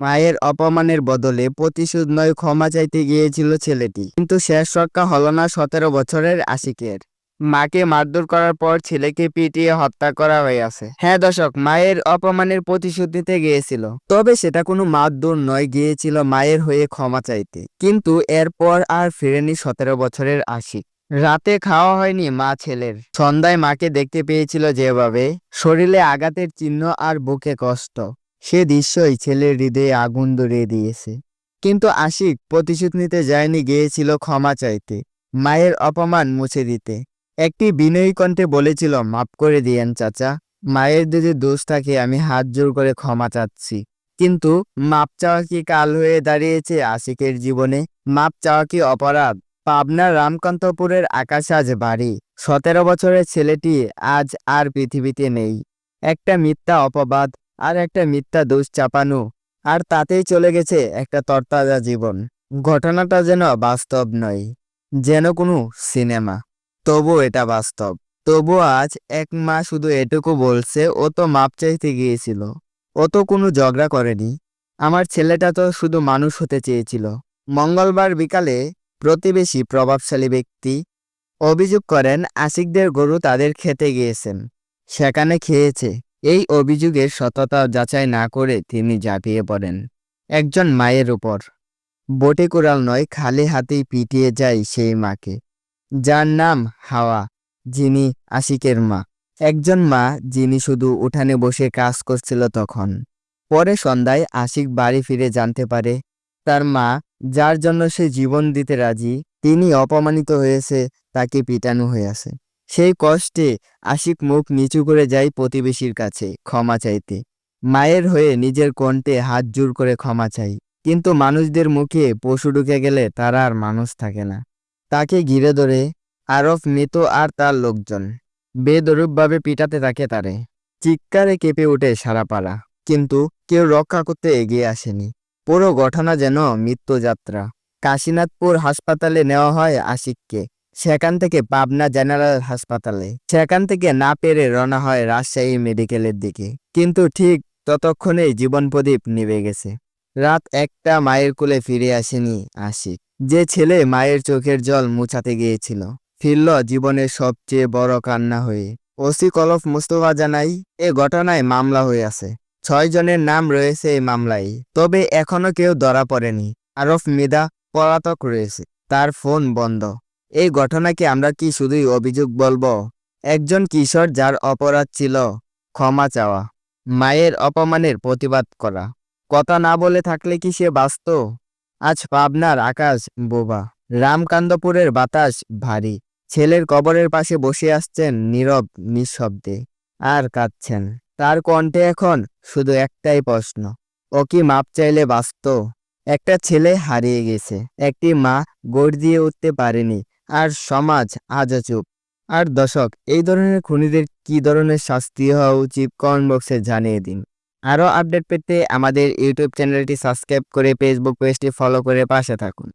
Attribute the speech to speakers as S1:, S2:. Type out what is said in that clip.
S1: মায়ের অপমানের বদলে প্রতিশোধ নয়, ক্ষমা চাইতে গিয়েছিল ছেলেটি। কিন্তু শেষ রক্ষা হল না সতেরো বছরের আশিকের। মাকে মারধর করার পর ছেলেকে পিটিয়ে হত্যা করা হয়েছে হ্যাঁ দর্শক, মায়ের অপমানের প্রতিশোধ নিতে গিয়েছিল। তবে সেটা কোনো মারধর নয়, গিয়েছিল মায়ের হয়ে ক্ষমা চাইতে। কিন্তু এরপর আর ফেরেনি সতেরো বছরের আশিক। রাতে খাওয়া হয়নি মা ছেলের। সন্ধ্যায় মাকে দেখতে পেয়েছিল যেভাবে, শরীরে আঘাতের চিহ্ন আর বুকে কষ্ট। সে দৃশ্যই ছেলের হৃদয়ে আগুন ধরিয়ে দিয়েছে। কিন্তু আশিক প্রতিশোধ নিতে যায়নি, গিয়েছিল ক্ষমা চাইতে, মায়ের অপমান মুছে দিতে। একটি বিনয়ী কণ্ঠে বলেছিল, মাফ করে দিয়েন, চাচা, মায়ের যদি দোষ থাকে, আমি হাত জোর করে ক্ষমা চাচ্ছি। কিন্তু মাপ চাওয়া কি কাল হয়ে দাঁড়িয়েছে আশিকের জীবনে? মাপ চাওয়া কি অপরাধ? পাবনার রামকান্তপুরের আকাশ আজ বাড়ি সতেরো বছরের ছেলেটি আজ আর পৃথিবীতে নেই। একটা মিথ্যা অপবাদ আর একটা মিথ্যা দোষ চাপানো। আর তাতেই চলে গেছে একটা তরতাজা জীবন। ঘটনাটা যেন বাস্তব নয়, যেন কোনো সিনেমা। তবু এটা বাস্তব। তবু আজ এক মা শুধু এটুকু বলছে, ও তো মাপ চাইতে গিয়েছিল। ও তো কোনো ঝগড়া করেনি। আমার ছেলেটা তো শুধু মানুষ হতে চেয়েছিল। মঙ্গলবার বিকালে প্রতিবেশী প্রভাবশালী ব্যক্তি অভিযোগ করেন, আশিকদের গরু তাদের খেতে গিয়েছেন। সেখানে খেয়েছে। এই অভিযোগের সততা যাচাই না করে তিনি ঝাঁপিয়ে পড়েন একজন মায়ের উপর। বটে কোরাল নয়, খালি হাতেই পিটিয়ে যায় সেই মাকে। যার নাম হাওয়া, যিনি আশিকের মা। একজন মা যিনি শুধু উঠানে বসে কাজ করছিল তখন। পরে সন্ধ্যায় আশিক বাড়ি ফিরে জানতে পারে, তার মা, যার জন্য সে জীবন দিতে রাজি, তিনি অপমানিত হয়েছে তাকে পিটানো হয়েছে সেই কষ্টে আশিক মুখ নিচু করে যায় প্রতিবেশীর কাছে, ক্ষমা চাইতে। মায়ের হয়ে নিজের কণ্ঠে হাত জোর করে ক্ষমা চাই। কিন্তু মানুষদের মুখে পশু ঢুকে গেলে তারা আর মানুষ থাকে না। তাকে ঘিরে ধরে আরফ মৃত আর তার লোকজন। বেদরূপভাবে পিটাতে থাকে তারে। চিৎকারে কেঁপে ওঠে সারা পাড়া। কিন্তু কেউ রক্ষা করতে এগিয়ে আসেনি। পুরো ঘটনা যেন মৃত্যুযাত্রা। কাশীনাথপুর হাসপাতালে নেওয়া হয় আশিককে। সেখান থেকে পাবনা জেনারেল হাসপাতালে। সেখান থেকে না পেরে রওনা হয় রাজশাহী মেডিকেলের দিকে। কিন্তু ঠিক ততক্ষণেই জীবন প্রদীপ নিভে গেছে। রাত একটা মায়ের কোলে ফিরে আসেনি আশিক। যে ছেলে মায়ের চোখের জল মুছাতে গিয়েছিল। ফিরল জীবনের সবচেয়ে বড় কান্না হয়ে। ওসি কলফ মুস্তফা জানাই এ ঘটনায় মামলা হয়ে আছে। ছয় জনের নাম রয়েছে এই মামলায়। তবে এখনও কেউ ধরা পড়েনি। আরফ মিদা পলাতক রয়েছে। তার ফোন বন্ধ। এই ঘটনাকে আমরা কি শুধুই অভিযোগ বলব? একজন কিশোর যার অপরাধ ছিল ক্ষমা চাওয়া, মায়ের অপমানের প্রতিবাদ করা। কথা না বলে থাকলে কি সে বাঁচত? আজ পাবনার আকাশ বোবা রামকান্দপুরের বাতাস ভারী। ছেলের কবরের পাশে বসে আসছেন নীরব নিঃশব্দে। আর কাঁদছেন। তার কণ্ঠে এখন শুধু একটাই প্রশ্ন, ও কি মাপ চাইলে বাঁচত? একটা ছেলে হারিয়ে গেছে। একটি মা গড় দিয়ে উঠতে পারেনি। আর সমাজ আজও চুপ। আর দশক এই ধরনের খুনিদের কি ধরনের শাস্তি হওয়া উচিত কমেন্ট বক্সে জানিয়ে দিন। আরও আপডেট পেতে আমাদের ইউটিউব চ্যানেলটি সাবস্ক্রাইব করে ফেসবুক পেজটি ফলো করে পাশে থাকুন।